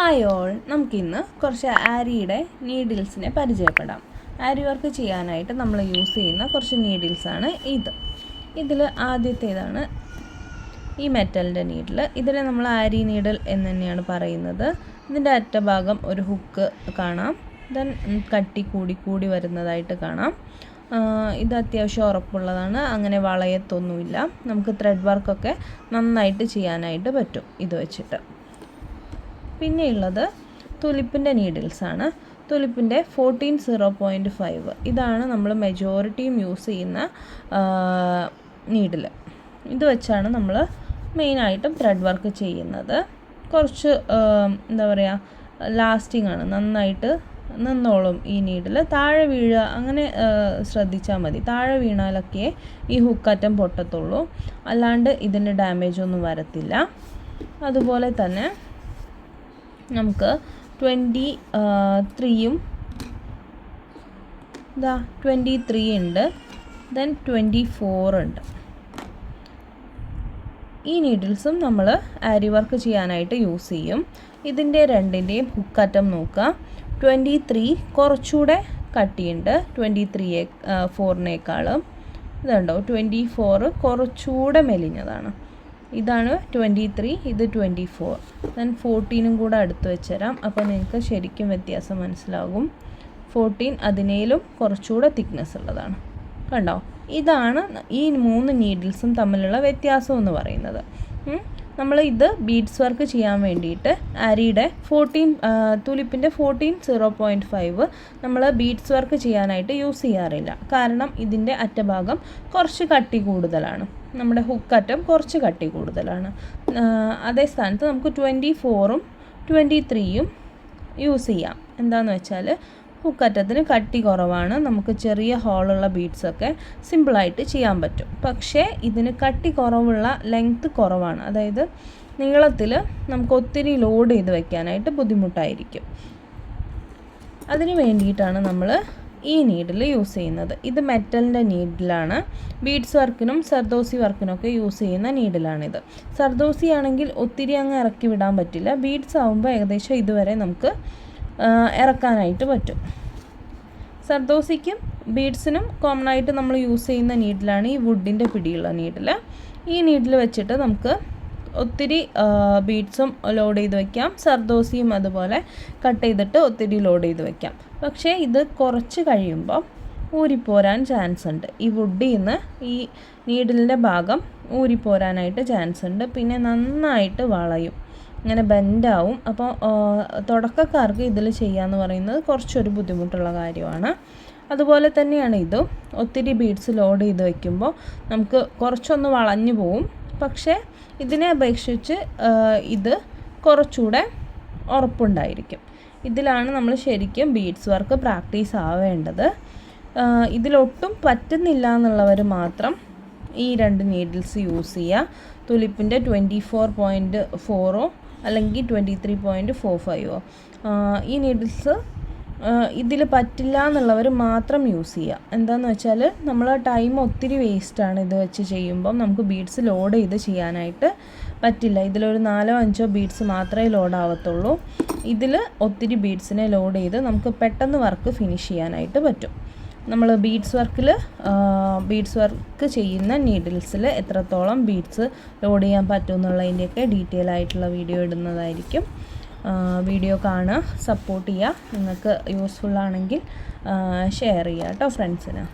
Hi all നമുക്കിന്ന് കുറച്ച് ആരിയുടെ നീഡിൽസിനെ പരിചയപ്പെടാം. ആരി വർക്ക് ചെയ്യാനായിട്ട് നമ്മൾ യൂസ് ചെയ്യുന്ന കുറച്ച് നീഡിൽസാണ് ഇത്. ഇതിൽ ആദ്യത്തേതാണ് ഈ മെറ്റലിന്റെ നീഡിൽ ഇതിനെ നമ്മൾ ആരി നീഡിൽ എന്ന് തന്നെയാണ് പറയുന്നത്. ഇതിന്റെ അറ്റഭാഗം ഒരു ഹുക്ക് കാണാം. ദെൻ കട്ടി കൂടി കൂടി വരുന്നതായിട്ട് കാണാം. ഇത് അത്യാവശ്യം ഉറപ്പുള്ളതാണ്. അങ്ങനെ വളയത്തൊന്നുമില്ല. നമുക്ക് ത്രെഡ് വർക്കൊക്കെ നന്നായിട്ട് ചെയ്യാനായിട്ട് പറ്റും ഇത് വെച്ചിട്ട്. പിന്നെയുള്ളത് തുലിപ്പിന്റെ നീഡിൽസാണ് തുലിപ്പിന്റെ ഫോർട്ടീൻ സീറോ പോയിന്റ് ഫൈവ് ഇതാണ് നമ്മൾ മെജോറിറ്റിയും യൂസ് ചെയ്യുന്ന നീഡിൽ ഇത് വെച്ചാണ് നമ്മൾ മെയിനായിട്ടും ത്രെഡ് വർക്ക് ചെയ്യുന്നത്. കുറച്ച് എന്താ പറയുക ലാസ്റ്റിംഗ് ആണ്. നന്നായിട്ട് നിന്നോളും ഈ നീഡിൽ താഴെ വീഴുക അങ്ങനെ ശ്രദ്ധിച്ചാൽ മതി. താഴെ വീണാലൊക്കെ ഈ ഹുക്കറ്റം പൊട്ടത്തുള്ളൂ. അല്ലാണ്ട് ഇതിന് ഡാമേജ് ഒന്നും വരത്തില്ല. അതുപോലെ തന്നെ നമുക്ക് ട്വന്റി ത്രീയും ഇതാ ട്വന്റി ത്രീ ഉണ്ട്. ദെൻ ട്വന്റി ഫോർ ഉണ്ട്. ഈ നീഡിൽസും നമ്മൾ ആരി വർക്ക് ചെയ്യാനായിട്ട് യൂസ് ചെയ്യും. ഇതിന്റെ രണ്ടിന്റെയും ഹുക്കറ്റം നോക്കുക. ട്വന്റി ത്രീ കുറച്ചുകൂടെ കട്ടിയുണ്ട്. ട്വന്റി ത്രീയെ ഫോറിനേക്കാളും ഇതുണ്ടോ? ട്വന്റി ഫോറ് കുറച്ചുകൂടെ മെലിഞ്ഞതാണ്. ഇതാണ് ട്വന്റി ത്രീ ഇത് ട്വന്റി ഫോർ ഞാൻ ഫോർട്ടീനും കൂടെ അടുത്ത് വെച്ചുതരാം അപ്പോൾ നിങ്ങൾക്ക് ശരിക്കും വ്യത്യാസം മനസ്സിലാകും. ഫോർട്ടീൻ അതിനേലും കുറച്ചുകൂടെ തിക്നെസ് ഉള്ളതാണ്. കണ്ടോ? ഇതാണ് ഈ മൂന്ന് നീഡിൽസും തമ്മിലുള്ള വ്യത്യാസം എന്ന് പറയുന്നത്. നമ്മൾ ഇത് ബീഡ്സ് വർക്ക് ചെയ്യാൻ വേണ്ടിയിട്ട് അരിയുടെ ഫോർട്ടീൻ തുലിപ്പിന്റെ ഫോർട്ടീൻ സീറോ പോയിന്റ് ഫൈവ് നമ്മൾ ബീഡ്സ് വർക്ക് ചെയ്യാനായിട്ട് യൂസ് ചെയ്യാറില്ല. കാരണം ഇതിന്റെ അറ്റഭാഗം കുറച്ച് കട്ടി കൂടുതലാണ്. നമ്മുടെ ഹുക്കറ്റം കുറച്ച് കട്ടി കൂടുതലാണ്. അതേ സ്ഥാനത്ത് നമുക്ക് ട്വന്റി ഫോറും ട്വന്റി ത്രീയും യൂസ് ചെയ്യാം. എന്താണെന്ന് വെച്ചാൽ ഹുക്കറ്റത്തിന് കട്ടി കുറവാണ്. നമുക്ക് ചെറിയ ഹോളുള്ള ബീഡ്സൊക്കെ സിമ്പിളായിട്ട് ചെയ്യാൻ പറ്റും. പക്ഷേ ഇതിന് കട്ടി കുറവുള്ള ലെങ്ത്ത് കുറവാണ്. അതായത് നീളത്തിൽ നമുക്ക് ഒത്തിരി ലോഡ് ചെയ്ത് വെക്കാനായിട്ട് ബുദ്ധിമുട്ടായിരിക്കും. അതിന് വേണ്ടിയിട്ടാണ് നമ്മൾ ഈ നീഡിൽ യൂസ് ചെയ്യുന്നത്. ഇത് മെറ്റലിന്റെ നീഡിലാണ് ബീഡ്സ് വർക്കിനും സർദോസി വർക്കിനൊക്കെ യൂസ് ചെയ്യുന്ന നീഡിലാണിത് സർദോസി ആണെങ്കിൽ ഒത്തിരി അങ്ങ് ഇറക്കി വിടാൻ പറ്റില്ല. ബീഡ്സ് ആകുമ്പോൾ ഏകദേശം ഇതുവരെ നമുക്ക് ഇറക്കാനായിട്ട് പറ്റും. സർദോസിക്കും ബീഡ്സിനും കോമൺ ആയിട്ട് നമ്മൾ യൂസ് ചെയ്യുന്ന നീഡിലാണ് ഈ വുഡിന്റെ പിടിയുള്ള നീഡിൽ ഈ നീഡിൽ വെച്ചിട്ട് നമുക്ക് ഒത്തിരി ബീഡ്സും ലോഡ് ചെയ്ത് വെക്കാം. സർദോസിയും അതുപോലെ കട്ട് ചെയ്തിട്ട് ഒത്തിരി ലോഡ് ചെയ്ത് വെക്കാം. പക്ഷേ ഇത് കുറച്ച് കഴിയുമ്പോൾ ഊരിപ്പോരാൻ ചാൻസ് ഉണ്ട്. ഈ വുഡിൽ നിന്ന് ഈ നീഡിലിന്റെ ഭാഗം ഊരിപ്പോരാനായിട്ട് ചാൻസ് ഉണ്ട്. പിന്നെ നന്നായിട്ട് വളയും. ഇങ്ങനെ ബെൻഡാവും. അപ്പോൾ തുടക്കക്കാർക്ക് ഇതിൽ ചെയ്യാമെന്ന് പറയുന്നത് കുറച്ചൊരു ബുദ്ധിമുട്ടുള്ള കാര്യമാണ്. അതുപോലെ തന്നെയാണ് ഇതും. ഒത്തിരി ബീഡ്സ് ലോഡ് ചെയ്ത് വയ്ക്കുമ്പോൾ നമുക്ക് കുറച്ചൊന്ന് വളഞ്ഞു പോവും. പക്ഷേ ഇതിനെ അപേക്ഷിച്ച് ഇത് കുറച്ചുകൂടെ ഉറപ്പുണ്ടായിരിക്കും. ഇതിലാണ് നമ്മൾ ശരിക്കും ബീഡ്സ് വർക്ക് പ്രാക്ടീസ് ആവേണ്ടത്. ഇതിലൊട്ടും പറ്റുന്നില്ല എന്നുള്ളവർ മാത്രം ഈ രണ്ട് നീഡിൽസ് യൂസ് ചെയ്യുക. തുലിപ്പിന്റെ ട്വന്റി ഫോർ പോയിന്റ് ഫോറോ അല്ലെങ്കിൽ ട്വന്റി ത്രീ പോയിന്റ് ഫോർ ഫൈവോ ഈ നീഡിൽസ് ഇതിൽ പറ്റില്ല എന്നുള്ളവർ മാത്രം യൂസ് ചെയ്യുക. എന്താണെന്ന് വെച്ചാൽ നമ്മൾ ടൈം ഒത്തിരി വേസ്റ്റാണ് ഇത് വെച്ച് ചെയ്യുമ്പം നമുക്ക് ബീഡ്സ് ലോഡ് ചെയ്ത് ചെയ്യാനായിട്ട് പറ്റില്ല. ഇതിലൊരു നാലോ അഞ്ചോ ബീഡ്സ് മാത്രമേ ലോഡ് ആവത്തുള്ളൂ. ഇതിൽ ഒത്തിരി ബീഡ്സിനെ ലോഡ് ചെയ്ത് നമുക്ക് പെട്ടെന്ന് വർക്ക് ഫിനിഷ് ചെയ്യാനായിട്ട് പറ്റും. നമ്മൾ ബീഡ്സ് വർക്കിൽ ബീഡ്സ് വർക്ക് ചെയ്യുന്ന നീഡിൽസിൽ എത്രത്തോളം ബീഡ്സ് ലോഡ് ചെയ്യാൻ പറ്റും എന്നുള്ളതിന്റെയൊക്കെ ഡീറ്റെയിൽ ആയിട്ടുള്ള വീഡിയോ ഇടുന്നതായിരിക്കും. വീഡിയോ കാണുക സപ്പോർട്ട് ചെയ്യുക. നിങ്ങൾക്ക് യൂസ്ഫുൾ ആണെങ്കിൽ ഷെയർ ചെയ്യുക കേട്ടോ ഫ്രണ്ട്സിന്